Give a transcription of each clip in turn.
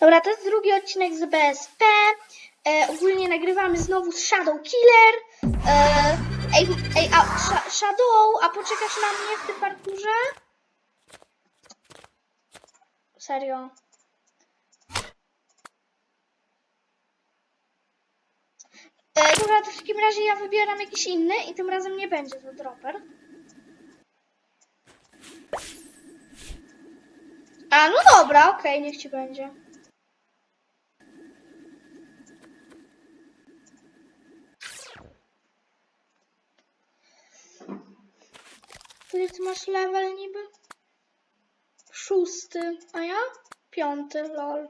Dobra, to jest drugi odcinek z BSP. E, ogólnie nagrywamy znowu z Shadow Killer. E, ej, ej, a, Sha- Shadow, a poczekasz na mnie w tym parkurze? Serio. E, dobra, to w takim razie ja wybieram jakiś inny i tym razem nie będzie to dropper. A, no dobra, okej, niech ci będzie. Który ty masz level niby? Szósty, a ja? Piąty, lol.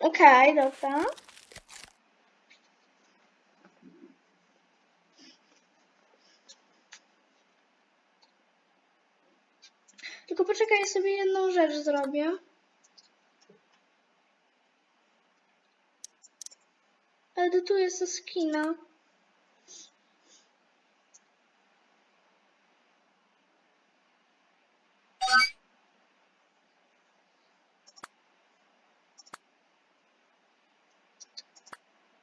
Okej, dobra. Tylko poczekaj, sobie jedną rzecz zrobię. Edytuję ze skina.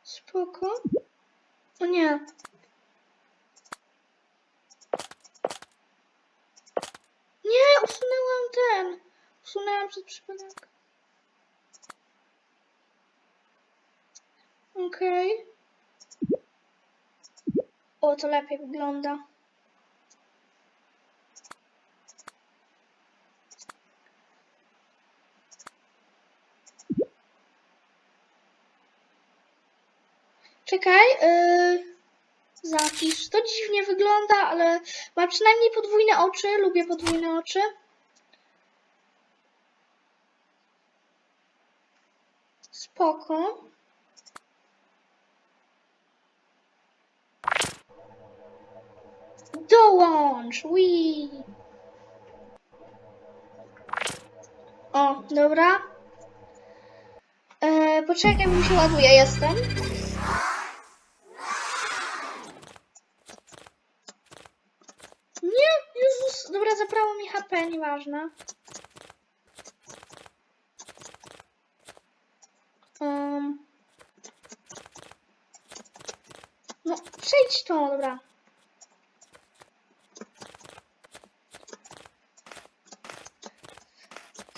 Spoko. O nie. Nie, usunęłam ten. Usunęłam przypadek. Okej. O, to lepiej wygląda. Czekaj, yy, zapisz. To dziwnie wygląda, ale ma przynajmniej podwójne oczy. Lubię podwójne oczy. Spoko. Dołącz! Wii! O, dobra. E, poczekaj, mi się ładuje, jestem. Nie, Jezus, dobra, zabrało mi HP, nieważne. Um. No, przejdź to, dobra.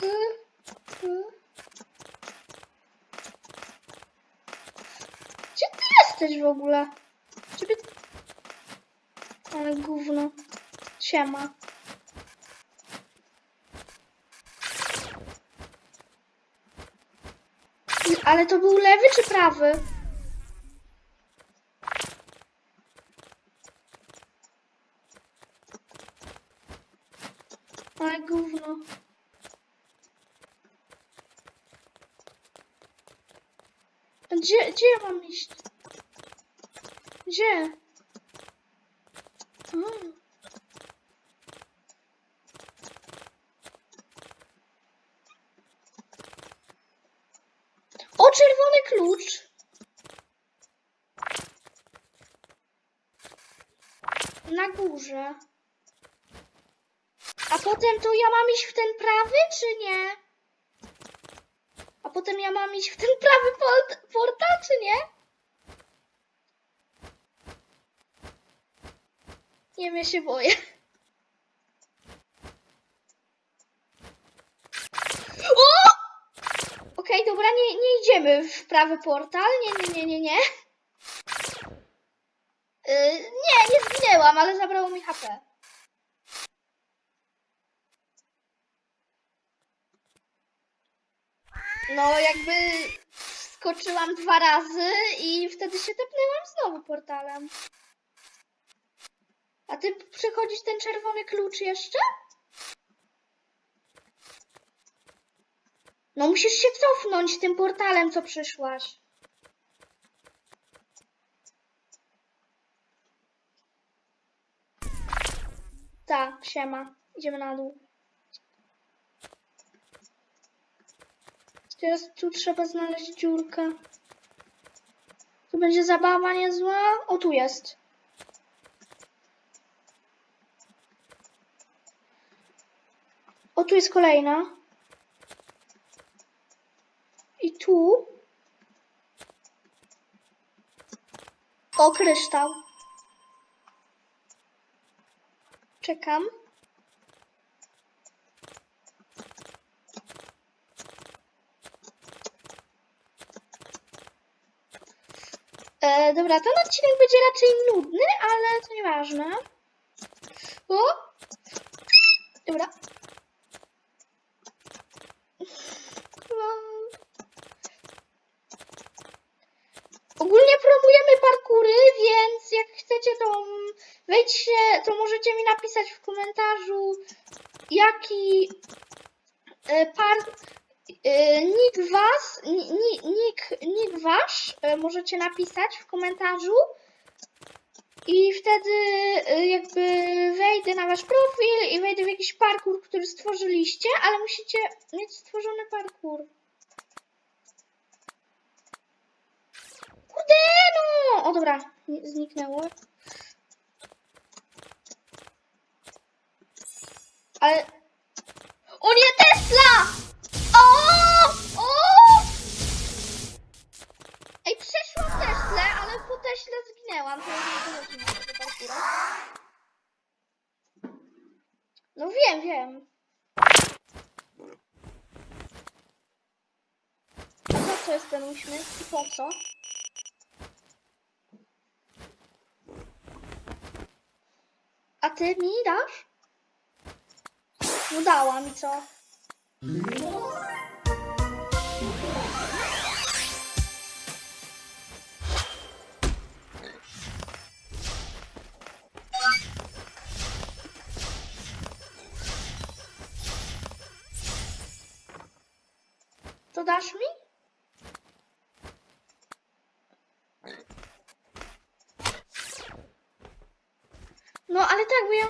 Y, y. Gdzie ty w ogóle? Ciebie... Ale gówno. Siema. Ale to był lewy czy prawy? Ale gówno. Gdzie, gdzie ja mam iść? Gdzie? A. O, czerwony klucz. Na górze. A potem to ja mam iść w ten prawy, czy nie? A potem ja mam iść w ten prawy port portal, czy nie? Nie wiem, ja się boję. O! Okej, dobra, nie, nie idziemy w prawy portal. Nie, nie, nie, nie, nie. Yy, nie, nie zginęłam, ale zabrało mi HP. No, jakby skoczyłam dwa razy i wtedy się tepnęłam znowu portalem. A ty przechodzisz ten czerwony klucz jeszcze? No musisz się cofnąć tym portalem, co przyszłaś. Tak, siema. Idziemy na dół. Teraz tu trzeba znaleźć dziurkę. Tu będzie zabawa niezła. O, tu jest. O, tu jest kolejna. I tu. O, kryształ. Czekam. E, dobra, ten odcinek będzie raczej nudny, ale to nieważne. O! Dobra. No. Ogólnie promujemy parkury, więc jak chcecie, to wejdźcie, to możecie mi napisać w komentarzu, jaki e, park, e, nick was, ni- ni- nick, nick wasz e, możecie napisać w komentarzu i wtedy jakby wejdę na wasz profil i wejdę w jakiś parkour, który stworzyliście, ale musicie mieć stworzony parkour. Kurde! O dobra, zniknęło. Ale... O nie, Tesla! O! O! Ej, przeszłam Teslę, ale po Teśle zginęłam. To tego parkura. No wiem, wiem. A co jest ten uśmiech i po co? Ty mi dasz? No dałam i co? To dasz mi? No ale tak, bo ja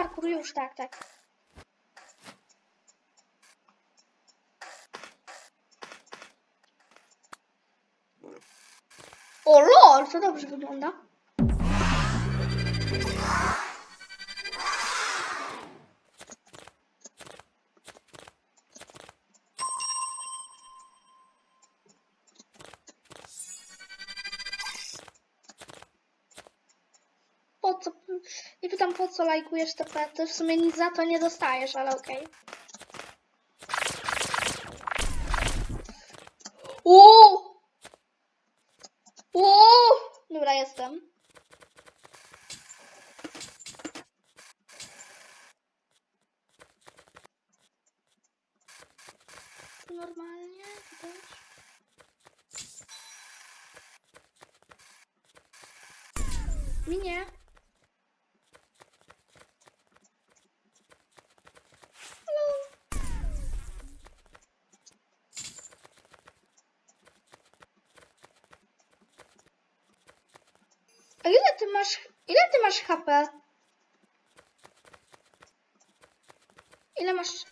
mam wybierać parkour już, tak, tak. O lol, to dobrze wygląda. Co? Nie pytam po co lajkujesz te pety. W sumie nic za to nie dostajesz, ale okej. Uuu! Uuu! Dobra, jestem. Normalnie też. Mi nie. Hello. A ile ty masz, ile ty masz HP? Ile masz?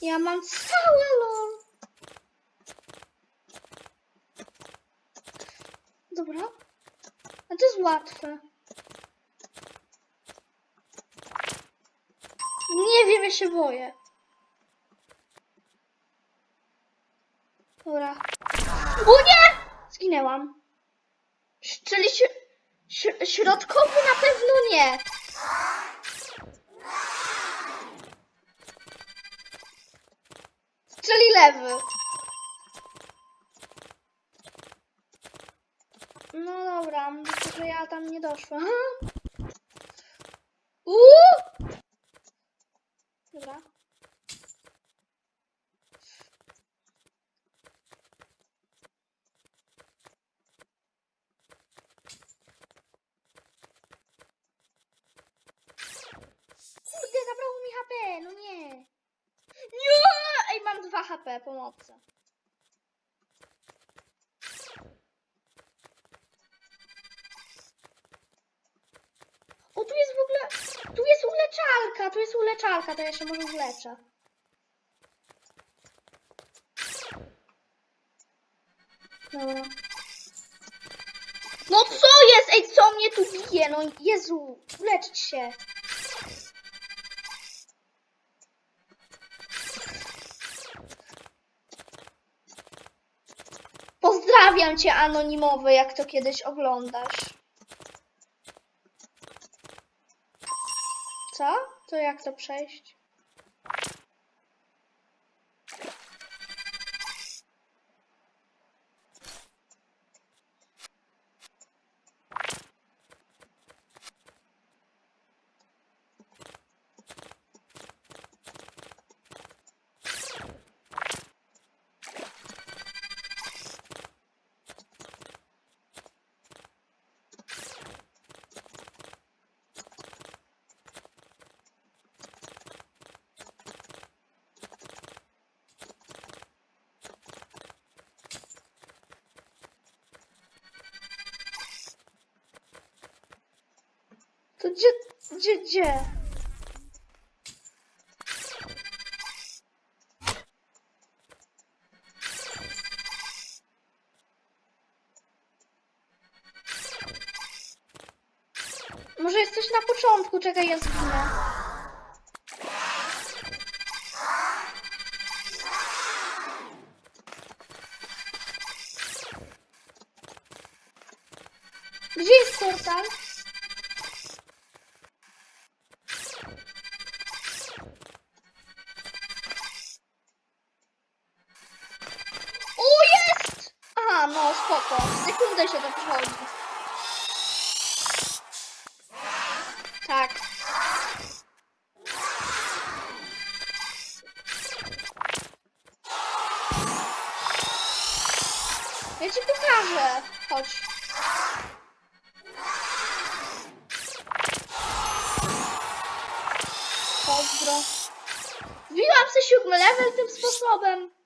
Ja mam całe lol. Dobra. A to jest łatwe. Nie wiem, ja się boję. Dobra. O nie! Zginęłam. Czyli środkowy na pewno nie. Czyli lewy. No dobra, że ja tam nie doszłam. Uuu! Dobra. Kurde, zabrało mi HP, no nie. Nie! Ej, mam 2 HP, pomocy. O, tu jest w ogóle, tu jest uleczalka, tu jest uleczalka, to ja się może uleczę. Dobra. No co jest? Ej, co mnie tu bije? No Jezu, uleczyć się. Pozdrawiam cię anonimowy, jak to kiedyś oglądasz. Co? To jak to przejść? To gdzie, gdzie, gdzie? Może jesteś na początku, czekaj, ja zginę. Ja ci pokażę. Chodź. Pozdro. Wbiłam sobie siódmy level tym sposobem.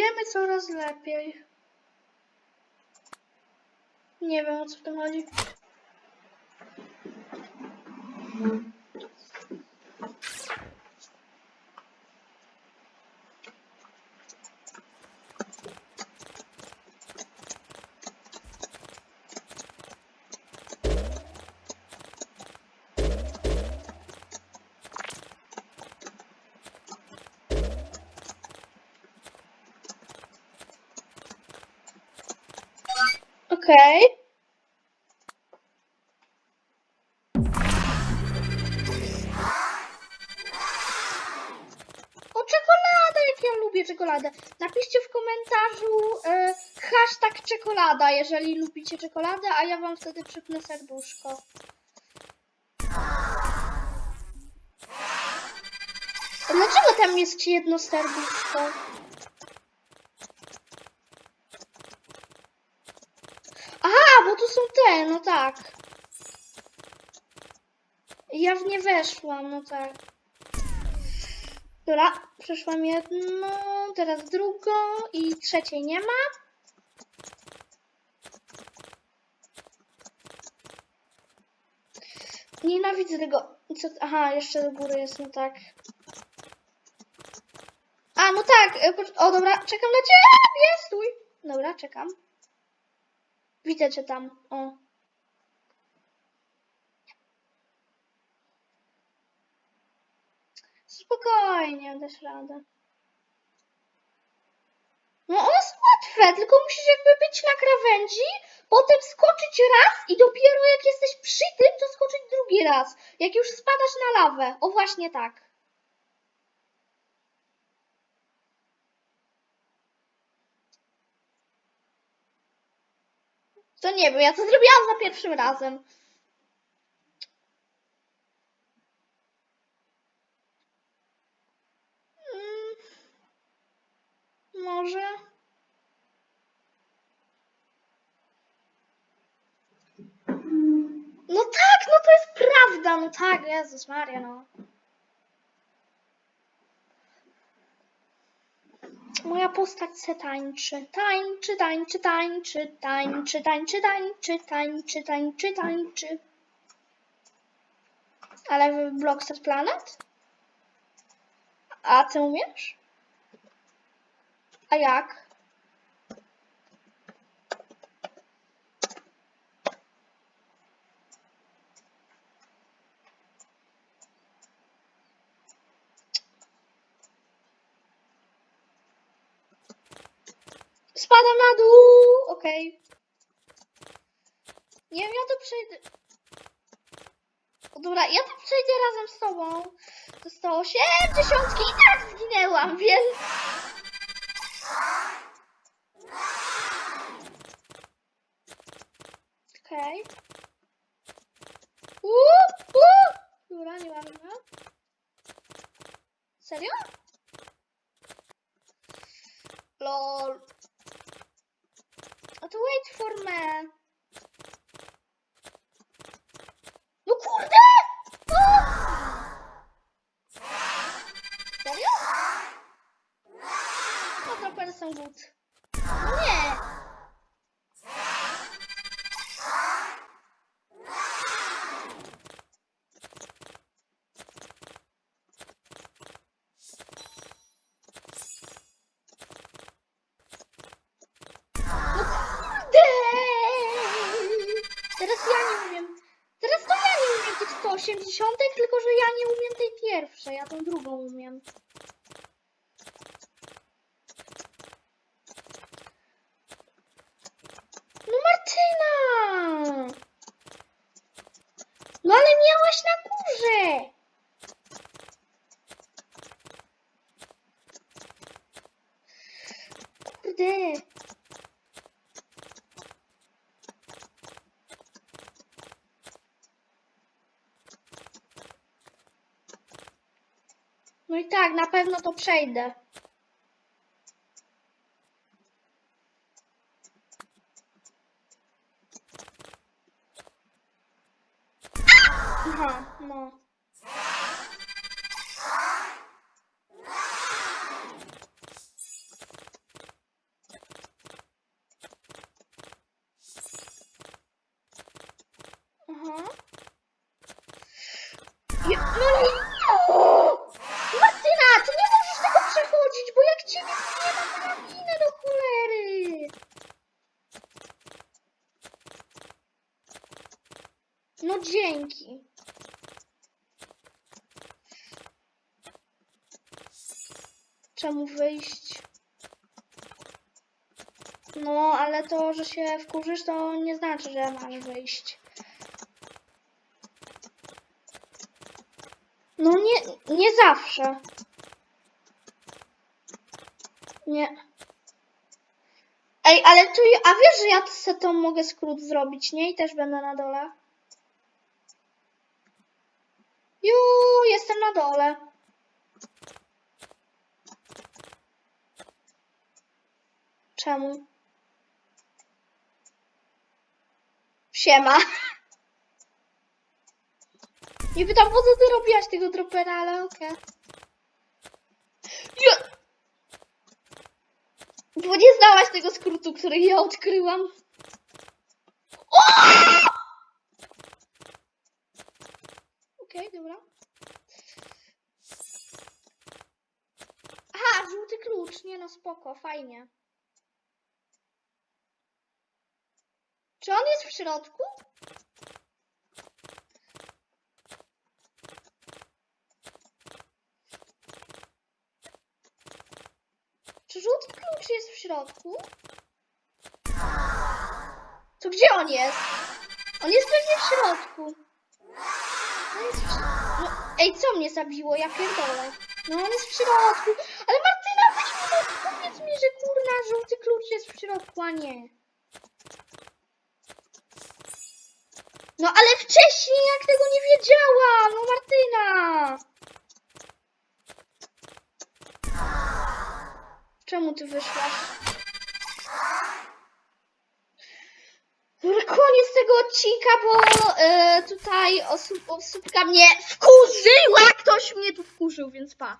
Idziemy coraz lepiej. Nie wiem o co w tym chodzi. Okej. O, czekolada, jak ja lubię czekoladę. Napiszcie w komentarzu e, hashtag czekolada, jeżeli lubicie czekoladę, a ja wam wtedy przypnę serduszko. Dlaczego tam jest jedno serduszko? Aha, bo tu są te, no tak. Ja w nie weszłam, no tak. Dobra, przeszłam jedną, teraz drugą i trzeciej nie ma. Nienawidzę tego. Co, aha, jeszcze do góry jest, no tak. A, no tak. e, O, dobra, czekam na ciebie. Stój. Dobra, czekam. Widzę cię tam. O. Spokojnie, dasz radę. No one są łatwe, tylko musisz jakby być na krawędzi, potem skoczyć raz i dopiero jak jesteś przy tym, to skoczyć drugi raz. Jak już spadasz na lawę. O właśnie tak. To nie wiem, ja to zrobiłam za pierwszym razem. Mm, może. No tak, no to jest prawda, no tak, Jezus Maria, no. moja postać se tańczy, tańczy, tańczy, tańczy, tańczy, tańczy, tańczy, tańczy, tańczy, tańczy. Ale w Blockster Planet? A ty umiesz? A jak? Nie wiem, ja to przejdę. O, Dobra, ja to przejdę razem z tobą. To 180 i tak zginęłam, więc... Okej. Okay. Dobra, nie mam go. Serio? Lol. A to wait for me. No kurde! O! Serio? No trochę są good. Ale miałaś na górze! Kurde! No i tak, na pewno to przejdę. Aha, no. Aha. Ja, no nie! Martyna, ty nie możesz tego przechodzić, bo jak ciebie tu nie ma, to ja ginę do cholery! No dzięki. Czemu wyjść? No, ale to, że się wkurzysz, to nie znaczy, że masz wyjść. No nie, nie zawsze. Nie. Ej, ale tu, a wiesz, że ja se to mogę skrót zrobić, nie? I też będę na dole. Ju, jestem na dole. Czemu? Siema. Nie pytam, po co ty robiłaś tego dropera, ale okej. Ja- Bo nie znałaś tego skrótu, który ja odkryłam. O! Okej, dobra. Aha, żółty klucz. Nie no, spoko, fajnie. Czy on jest w środku? Czy żółty klucz jest w środku? To gdzie on jest? On jest pewnie w środku. On jest w. No, ej, co mnie zabiło? Ja pierdolę. No on jest w środku. Ale Martyna, weź mi to, powiedz mi, że kurna, żółty klucz jest w środku, a nie. No ale wcześniej jak tego nie wiedziałam! No Martyna! Czemu ty wyszłaś? Dobra, koniec tego odcinka, bo e, tutaj osób, osóbka mnie wkurzyła! Ktoś mnie tu wkurzył, więc pa.